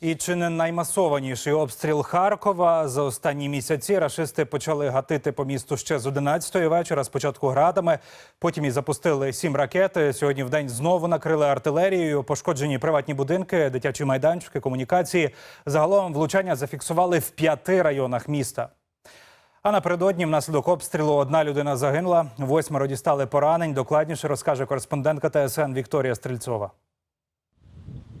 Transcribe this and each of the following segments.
І чи не наймасованіший обстріл Харкова за останні місяці рашисти почали гатити по місту ще з 11-ї вечора, спочатку градами, потім і запустили сім ракет. Сьогодні в день знову накрили артилерією, пошкоджені приватні будинки, дитячі майданчики, комунікації. Загалом влучання зафіксували в п'яти районах міста. А напередодні внаслідок обстрілу одна людина загинула, восьмеро дістали поранень. Докладніше розкаже кореспондентка ТСН Вікторія Стрільцова.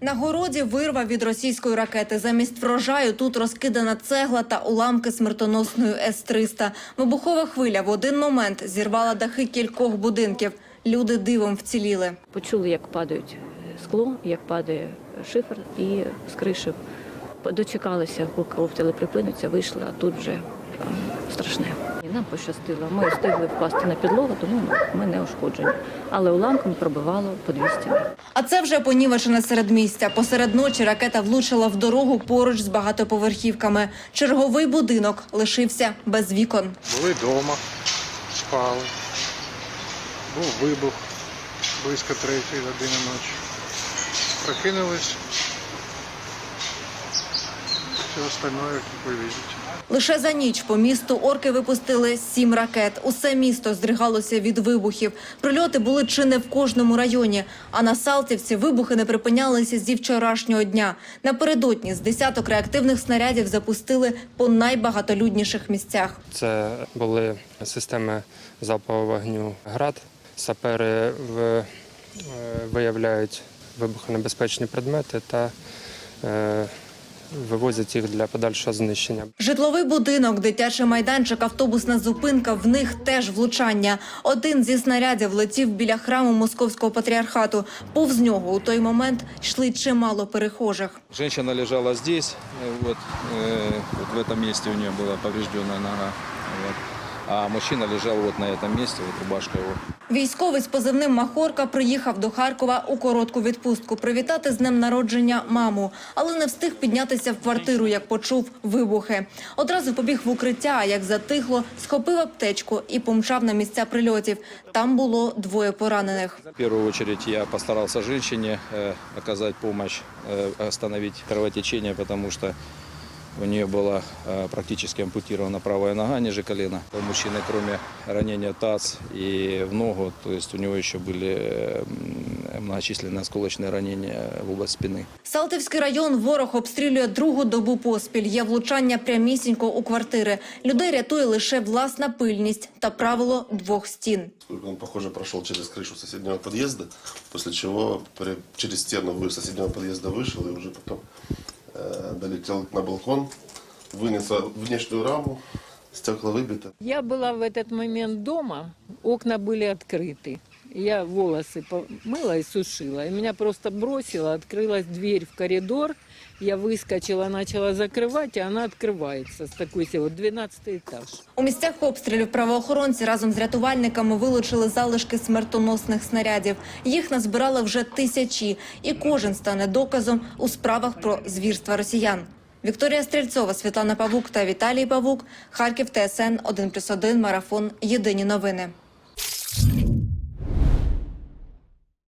На городі вирва від російської ракети. Замість врожаю тут розкидана цегла та уламки смертоносної С-300. Вибухова хвиля в один момент зірвала дахи кількох будинків. Люди дивом вціліли. Почули, як падають скло, як падає шифер, і з криші дочекалися, поки обстріли припиниться, вийшли, а тут вже страшне. І нам пощастило. Ми встигли впасти на підлогу, тому ми не ушкоджені. Але уламком пробивало по 200. А це вже понівечене середмістя. Посеред ночі ракета влучила в дорогу поруч з багатоповерхівками. Черговий будинок лишився без вікон. Були вдома, спали. Був вибух близько третьої години ночі. Прокинулись. Все остальное, як ви бачите. Лише за ніч по місту орки випустили сім ракет. Усе місто здригалося від вибухів. Прильоти були чи не в кожному районі. А на Салтівці вибухи не припинялися зі вчорашнього дня. Напередодні з десяток реактивних снарядів запустили по найбагатолюдніших місцях. Це були системи залпового вогню ГРАД. Сапери е, виявляють вибухонебезпечні предмети та е, вивозять їх для подальшого знищення. Житловий будинок, дитячий майданчик, автобусна зупинка. В них теж влучання. Один зі снарядів летів біля храму московського патріархату. Повз нього у той момент йшли чимало перехожих. Женщина лежала здесь, э, вот, э, вот в этом месте у нее была поврежденная нога. Вот. А мужчина лежал вот на этом месте, вот рубашка его. Військовий з позивним Махорка приїхав до Харкова у коротку відпустку привітати з днем народження маму, але не встиг піднятися в квартиру, як почув вибухи. Одразу побіг в укриття, а як затихло, схопив аптечку і помчав на місця прильотів. Там було двоє поранених. В первую очередь я постарался женщине э, оказать помощь, э, остановить кровотечение, потому что у нее была э, практически ампутирована правая нога ниже колена. У мужчины, кроме ранения в таз и в ногу, то есть у него еще были э, м, многочисленные осколочные ранения в область спины. Салтівський район ворог обстрілює другу добу поспіль. Є влучання прямісінько у квартири. Людей рятує лише власна пильність та правило двох стін. Он, похоже, прошел через крышу соседнего подъезда, после чего при- через стену вы- соседнего подъезда вышел и уже потом э, долетел на балкон, вынес внешнюю раму, стекла выбиты. Я была в этот момент дома, окна были открыты. Я волосы помыла и сушила. И меня просто бросило, открылась дверь в коридор. Я выскочила, начала закрывать, и она открывается с такой силой. 12 этаж. У місцях обстрілів правоохоронці разом з рятувальниками вилучили залишки смертоносних снарядів. Їх назбирали вже тисячі, і кожен стане доказом у справах про звірства росіян. Вікторія Стрільцова, Світлана Павук та Віталій Павук. Харків ТСН 1+,1, Марафон. Єдині новини.